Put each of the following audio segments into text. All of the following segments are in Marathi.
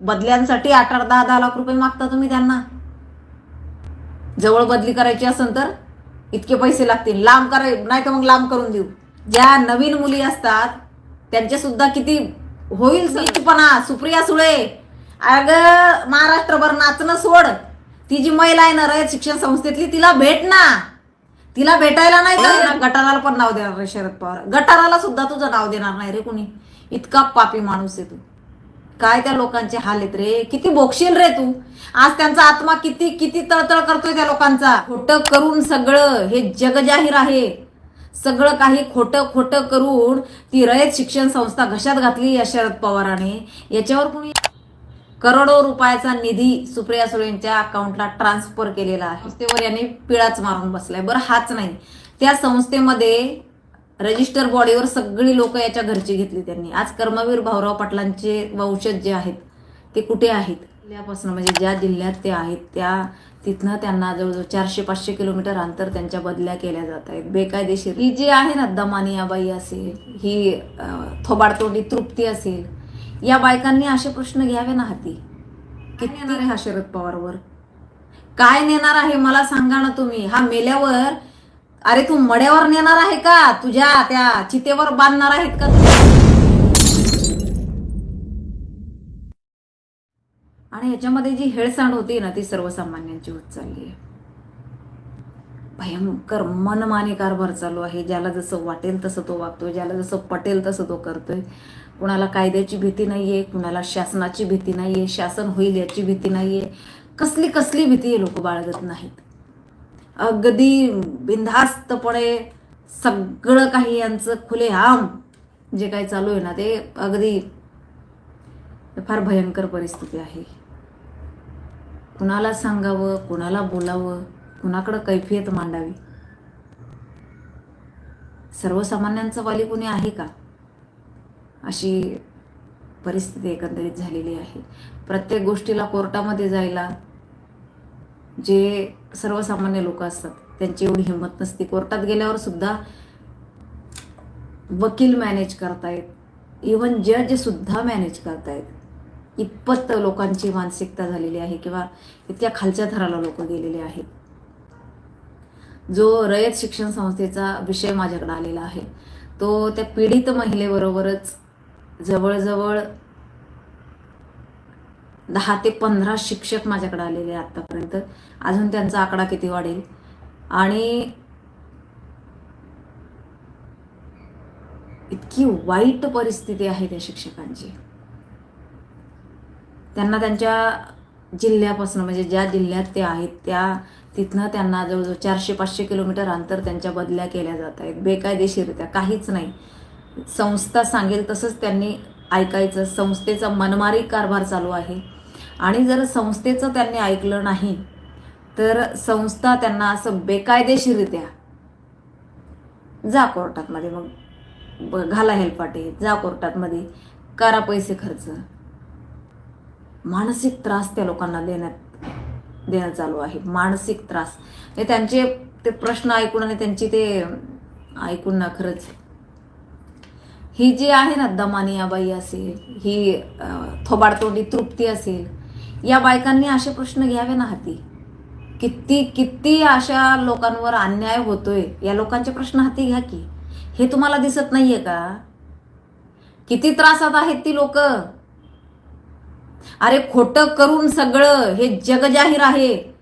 बदल्यांसाठी आठ आठ दहा दहा लाख रुपये मागता तुम्ही त्यांना. जवळ बदली करायची असेल तर इतके पैसे लागतील. लांब कराय नाही तर मग लांब करून देऊ. ज्या नवीन मुली असतात त्यांचे सुद्धा किती होईल पण सुप्रिया सुळे. अग महाराष्ट्रभर नाचणं सोड. ती जी महिला आहे ना रयत शिक्षण संस्थेतली तिला भेट ना. तिला भेटायला नाही तर गटाराला पण नाव देणार नाही शरद पवार. गटाराला सुद्धा तुझं नाव देणार नाही रे कुणी. इतका पापी माणूस आहे तू. काय त्या लोकांचे हाल आहेत रे? किती बोगशील रे तू? आज त्यांचा आत्मा किती किती तळतळ करतोय त्या लोकांचा? खोटं करून सगळं हे जगजाहीर आहे. सगळं काही खोटं खोटं करून ती रयत शिक्षण संस्था घशात घातली या शरद पवाराने. याच्यावर कोणी करोडो रुपयाचा निधी सुप्रिया सुळेंच्या अकाउंटला ट्रान्सफर केलेला आहे. संस्थेवर यांनी पिळाच मारून बसलाय. बरं हाच नाही. त्या संस्थेमध्ये रजिस्टर बॉडीवर सगळी लोक याच्या घरची घेतली त्यांनी. आज कर्मवीर भाऊराव पाटलांचे वंशज जे आहेत ते कुठे आहेत? जिल्ह्यापासून म्हणजे ज्या जिल्ह्यात ते आहेत त्या तिथनं त्यांना जवळजवळ चारशे पाचशे किलोमीटर अंतर त्यांच्या बदल्या केल्या जात आहेत. बेकायदेशीर. ही जी आहे ना दमानियाबाई असेल ही थोबाडतोंडी तृप्ती असेल या बायकांनी असे प्रश्न घ्यावे ना हाती? किती आहे? हा शरद पवारवर? काय नेणार आहे? मला सांगा ना तुम्ही. हा मेल्यावर अरे तू मड्यावर नेणार आहे का? तुझ्या त्या चितेवर बांधणार आहेत का आणि याच्यामध्ये जी हेळसांड होती ना ती सर्वसामान्यांची होत चालली आहे. भयंकर मनमानी कारभार चालू आहे. ज्याला जसं वाटेल तसं तो वागतोय ज्याला जसं पटेल तसं तो करतोय. कुणाला कायद्याची भीती नाहीये कुणाला शासनाची भीती नाहीये शासन होईल याची भीती नाहीये. कसली कसली भीती हे लोक बाळगत नाहीत. अगदी बिनधास्तपणे सगळं काही यांचं खुलेआम जे काही चालू आहे ना ते अगदी फार भयंकर परिस्थिती आहे. कुणाला सांगावं कुणाला बोलावं कुणाकडं कैफियत मांडावी? सर्वसामान्यांचं वाली कुणी आहे का? अशी परिस्थिती एकंदरीत झालेली आहे. प्रत्येक गोष्टीला कोर्टामध्ये जायला जे सर्वसामान्य लोक असतात त्यांची एवढी हिंमत नसते. कोर्टात गेल्यावर सुद्धा वकील मॅनेज करतायत. इवन जज सुद्धा मॅनेज करतायत. इतपत लोकांची मानसिकता झालेली आहे किंवा इतक्या खालच्या थराला लोक गेलेले आहेत. जो रयत शिक्षण संस्थेचा विषय माझ्याकडे आलेला आहे तो त्या पीडित महिलेबरोबरच जवळजवळ दहा ते पंधरा शिक्षक माझ्याकडे आलेले आहेत आतापर्यंत. अजून त्यांचा आकडा किती वाढेल? आणि इतकी वाईट परिस्थिती आहे त्या शिक्षकांची. त्यांना त्यांच्या जिल्ह्यापासून म्हणजे ज्या जिल्ह्यात ते आहेत त्या तिथनं त्यांना जवळजवळ चारशे पाचशे किलोमीटर अंतर त्यांच्या बदल्या केल्या जात आहेत. बेकायदेशीररित्या काहीच नाही. संस्था सांगेल तसंच त्यांनी ऐकायचं. संस्थेचा मनमारी कारभार चालू आहे. आणि जर संस्थेचं त्यांनी ऐकलं नाही तर संस्था त्यांना असं बेकायदेशीररित्या जा कोर्टातमध्ये मग. ब- घाला हेलपाटे जा कोर्टातमध्ये. करा पैसे खर्च. मानसिक त्रास त्या लोकांना देण्यात देणं चालू आहे. मानसिक त्रास. हे त्यांचे ते प्रश्न ऐकून आणि त्यांची ते ऐकून ना खरंच. ही जी आहे ना दमानियाबाई असेल ही थोबाडतोंडी तृप्ती असेल या बायकांनी असे प्रश्न घ्यावे ना हाती? किती किती अशा लोकांवर अन्याय होतोय? या लोकांचे प्रश्न हाती घ्या की. हे तुम्हाला दिसत नाहीये का? किती त्रासात आहेत ती लोक? अरे खोटं करून सगळं हे जगजाहीर आहे.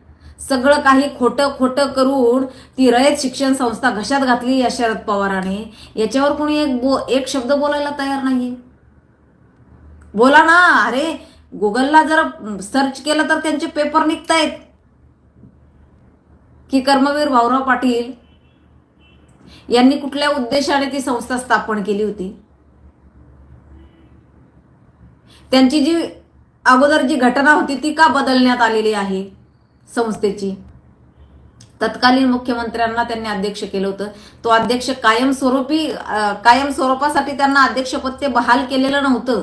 सगळं काही खोटं खोटं करून ती रयत शिक्षण संस्था घशात घातली या शरद पवाराने. याच्यावर कोणी एक बो एक शब्द बोलायला तयार नाहीये. बोला ना अरे गुगलला जर सर्च केलं तर त्यांचे पेपर निघतायत. की कर्मवीर भाऊराव पाटील यांनी कुठल्या उद्देशाने ती संस्था स्थापन केली होती? त्यांची जी अगोदर जी घटना होती ती का बदलण्यात आलेली आहे संस्थेची? तत्कालीन मुख्यमंत्र्यांना त्यांनी अध्यक्ष केलं होतं. तो अध्यक्ष कायमस्वरूपी कायम स्वरूपासाठी त्यांना अध्यक्षपद ते बहाल केलेलं नव्हतं.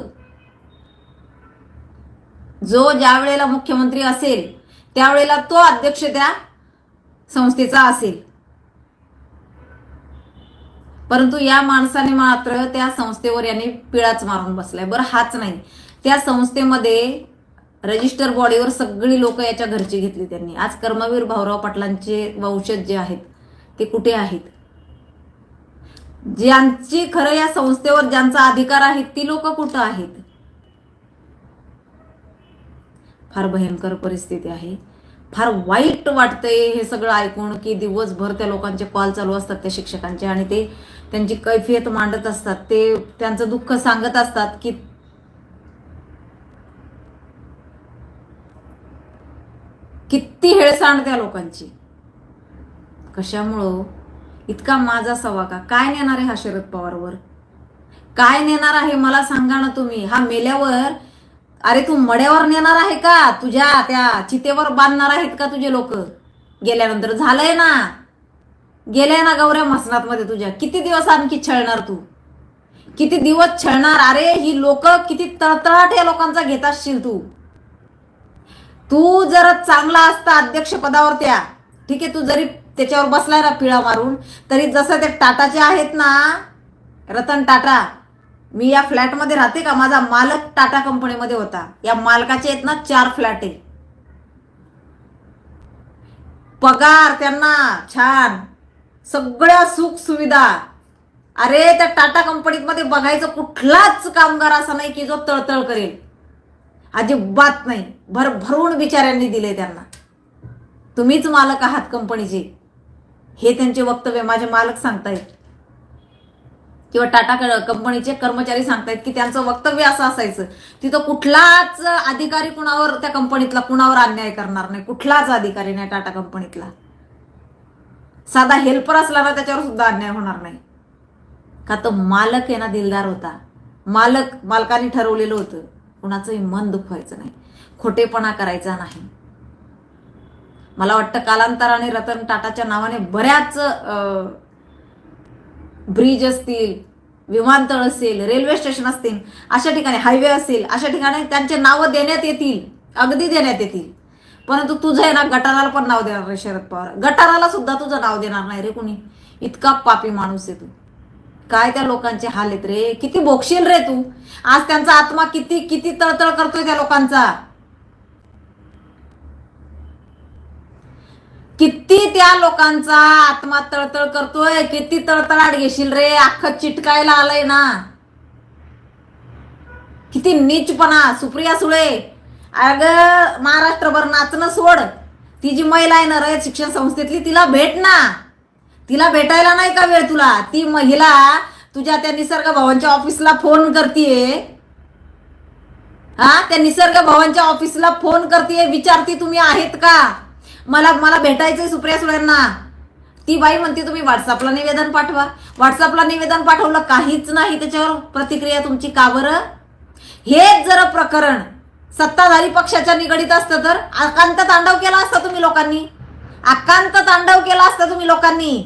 जो ज्या वेळेला मुख्यमंत्री असेल त्यावेळेला तो अध्यक्ष त्या संस्थेचा असेल. परंतु या माणसाने मात्र त्या संस्थेवर यांनी पिळाच मारून बसलाय. बरं हाच नाही. त्या संस्थेमध्ये रजिस्टर बॉडीवर सगळी लोक याच्या घरची घेतली त्यांनी. आज कर्मवीर भाऊराव पाटलांचे वंशज जे आहेत ते कुठे आहेत? ज्यांची खरं या संस्थेवर ज्यांचा अधिकार आहे ती लोक कुठं आहेत? फार भयंकर परिस्थिती आहे. फार वाईट वाटतंय हे सगळं ऐकून की दिवसभर त्या लोकांचे कॉल चालू असतात त्या शिक्षकांचे आणि ते त्यांची कैफियत मांडत असतात. ते त्यांचं दुःख सांगत असतात की किती हेळसांड त्या लोकांची. कशामुळं? इतका माझा सवा का? काय नेणार आहे हा शरद पवारवर? काय नेणार आहे? मला सांगा ना तुम्ही. हा मेल्यावर अरे तू मड्यावर नेणार आहे का? तुझ्या त्या चितेवर बांधणार आहेत का तुझे लोक? गेल्यानंतर झालंय ना. गेलंय ना गौऱ्या मसनात मध्ये तुझ्या. किती दिवस आणखी छळणार तू? किती दिवस छळणार? अरे ही लोक किती तळतळाट या लोकांचा घेत असशील तू. तू जर चांगला असता अध्यक्ष पदावर त्या. ठीक आहे तू जरी त्याच्यावर बसलाय ना पिळा मारून तरी जसं ते टाटाचे आहेत ना रतन टाटा मी या फ्लॅटमध्ये राहते का? माझा मालक टाटा कंपनीमध्ये होता. या मालकाचे आहेत ना चार फ्लॅट. आहे पगार त्यांना छान. सगळ्या सुख सुविधा अरे त्या टाटा कंपनीत मध्ये बघायचं कुठलाच कामगार असा नाही की जो तळतळ करेल. अजिबात नाही. भरभरून बिचाऱ्यांनी दिले त्यांना. तुम्हीच मालक आहात कंपनीचे. हे त्यांचे वक्तव्य माझे मालक सांगतायत. किंवा टाटा क- कंपनीचे कर्मचारी सांगतायत की त्यांचं वक्तव्य असं असायचं. तिथं कुठलाच अधिकारी कुणावर त्या कंपनीतला कुणावर अन्याय करणार नाही. कुठलाच अधिकारी नाही टाटा कंपनीतला. साधा हेल्पर असला ना त्याच्यावर सुद्धा अन्याय होणार नाही. का तो मालक आहे ना दिलदार होता. मालक मालकाने ठरवलेलं होतं. कुणाचंही मन दुखवायचं नाही. खोटेपणा करायचा नाही. मला वाटतं कालांतराने रतन टाटाच्या नावाने बऱ्याच ब्रिज असतील विमानतळ असेल रेल्वे स्टेशन असतील अशा ठिकाणी हायवे असेल अशा ठिकाणी त्यांचे नावं देण्यात येतील अगदी देण्यात येतील. परंतु तुझं आहे ना गटाराला पण नाव देणार नाही शरद पवार. गटाराला सुद्धा तुझं नाव देणार नाही रे कुणी. इतका पापी माणूस आहे तू. काय त्या लोकांचे हाल आहेत रे? किती बोगशील रे तू? आज त्यांचा आत्मा किती किती तळतळ करतोय त्या लोकांचा? किती त्या लोकांचा आत्मा तळतळ करतोय किती तळतळाट घेशील रे अख्खं चिटकायला आलंय ना. किती नीचपणा सुप्रिया सुळे. अग महाराष्ट्रभर नाचणं सोड. ती जी महिला आहे ना रयत शिक्षण संस्थेतली तिला भेट ना. तिला भेटायला नाही का वेळ तुला? ती महिला तुझ्या त्या निसर्ग भवनच्या ऑफिसला फोन करतीये. हा त्या निसर्ग भवनच्या ऑफिसला फोन करतीये विचारती तुम्ही आहेत का? मला मला भेटायचंय सुप्रिया सुळ्यांना ती बाई म्हणते तुम्ही व्हॉट्सअपला निवेदन पाठवा. व्हॉट्सअपला निवेदन पाठवलं काहीच नाही त्याच्यावर प्रतिक्रिया तुमची का बरं? हेच जर प्रकरण सत्ताधारी पक्षाच्या निगडीत असतं तर अकांत तांडव केला असता तुम्ही लोकांनी. अकांत तांडव केला असता तुम्ही लोकांनी.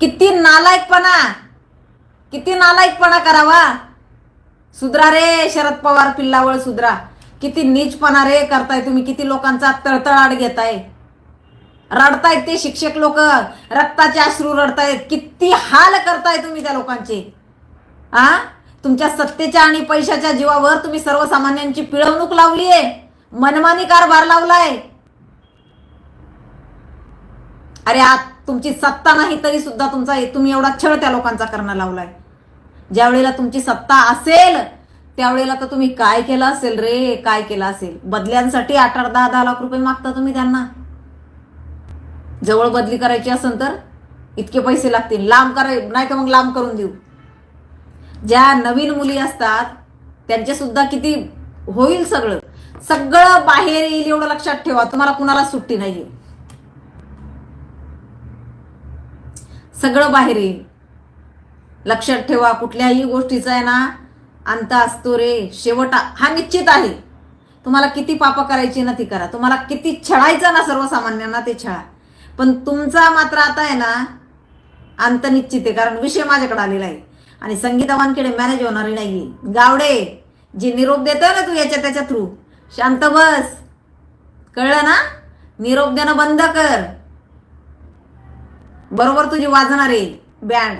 किती नालायकपणा. किती नालायकपणा करावा. सुधरा रे शरद पवार पिल्लावळ सुधरा. किती नीचपणा रे करताय तुम्ही किती लोकांचा तळतळाट घेताय. रडतायत ते शिक्षक लोक रक्ताचे अश्रू रडतायत. किती हाल करताय तुम्ही त्या लोकांचे. आ? तुमच्या सत्तेच्या आणि पैशाच्या जीवावर तुम्ही सर्वसामान्यांची पिळवणूक लावली आहे मनमानी कारभार लावलाय. अरे आत तुमची सत्ता नाही तरी सुद्धा तुमचा तुम्ही एवढा छळ त्या लोकांचा करणं लावलाय. ज्या वेळेला तुमची सत्ता असेल त्यावेळेला तर तुम्ही काय केलं असेल रे? काय केलं असेल? बदल्यांसाठी आठ आठ दहा दहा लाख रुपये मागता तुम्ही त्यांना. जवळ बदली करायची असेल तर इतके पैसे लागतील. लांब कराय नाही तर मग लांब करून देऊ. ज्या नवीन मुली असतात त्यांचे सुद्धा किती होईल सगळं. सगळं बाहेर येईल एवढं लक्षात ठेवा. तुम्हाला कुणाला सुट्टी नाहीये. सगळं बाहेर येईल. लक्षात ठेवा कुठल्याही गोष्टीचं आहे ना अंत असतो रे शेवट हा निश्चित आहे. तुम्हाला किती पाप करायची ना ती करा. तुम्हाला किती छळायचं ना सर्वसामान्यांना ते छळा. पण तुमचा मात्र आता आहे ना अंत निश्चित आहे कारण विषय माझ्याकडे आलेला आहे. आणि संगीता वानखेडे मॅनेज होणारी नाही गावडे जे निरोप देतोय ना तू याच्या त्याच्या थ्रू शांत बस. कळलं ना? निरोप देणं बंद कर. बरोबर तुझी वाजणार आहे. बँड.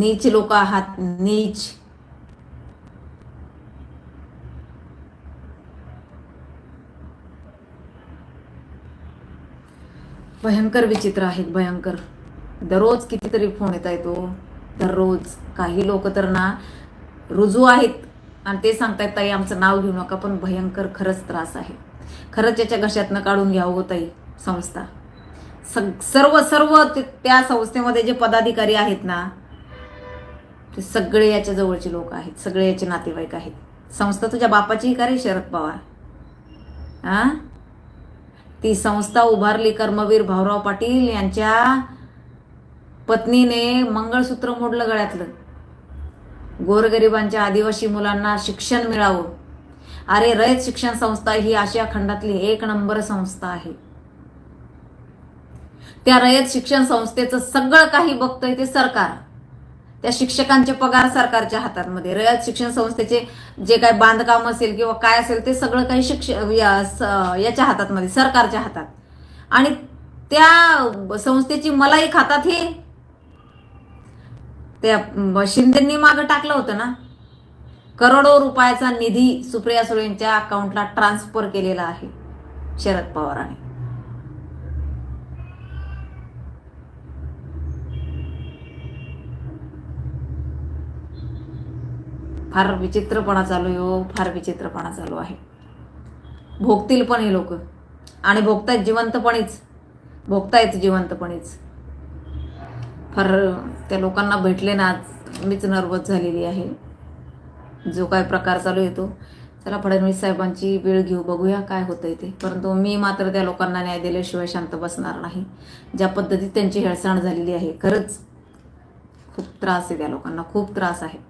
नीच लोक आहात नीच. भयंकर विचित्र आहेत भयंकर. दररोज कितीतरी फोन येत आहे तो दररोज. काही लोक तर ना रुजू आहेत. आणि ते सांगतायत ताई आमचं नाव घेऊ नका पण भयंकर खरंच त्रास आहे. खरंच याच्या घशातनं काढून घ्यावं हो ताई संस्था. सग- सर्व सर्व त्या संस्थेमध्ये जे पदाधिकारी आहेत ना ते सगळे याच्या जवळचे लोक आहेत सगळे याचे नातेवाईक आहेत. संस्था तुझ्या बापाची का रे शरद पवार. हा ती संस्था उभारली कर्मवीर भाऊराव पाटील यांच्या पत्नीने मंगळसूत्र मोडलं गळ्यातलं. गोरगरिबांच्या आदिवासी मुलांना शिक्षण मिळावं. अरे रयत शिक्षण संस्था ही आशिया खंडातली एक नंबर संस्था आहे. त्या रयत शिक्षण संस्थेचं सगळं काही बघतंय ते सरकार. त्या शिक्षकांचे पगार सरकारच्या हातांमध्ये. रयत शिक्षण संस्थेचे जे काही बांधकाम असेल किंवा काय असेल ते सगळं काही शिक्ष या- स- याच्या हातातमध्ये सरकारच्या हातात. आणि त्या संस्थेची मलाई खातात हे. त्या शिंदेंनी मागं टाकलं होतं ना? करोडो रुपयाचा निधी सुप्रिया सुळेंच्या अकाउंटला ट्रान्सफर केलेला आहे शरद पवारांनी. फार विचित्रपणा चालू आहे हो फार विचित्रपणा चालू आहे. भोगतील पण हे लोक. आणि भोगतायत जिवंतपणीच. भोगतायत जिवंतपणीच. फार त्या लोकांना भेटले ना आज मीच नर्वस झालेली आहे. जो काय प्रकार चालू येतो चला फडणवीस साहेबांची वेळ घेऊ बघूया काय होतंय ते. परंतु मी मात्र त्या लोकांना न्याय दिल्याशिवाय शांत बसणार नाही. ज्या पद्धतीत त्यांची हेळसाण झालेली आहे खरंच खूप त्रास आहे त्या लोकांना खूप त्रास आहे.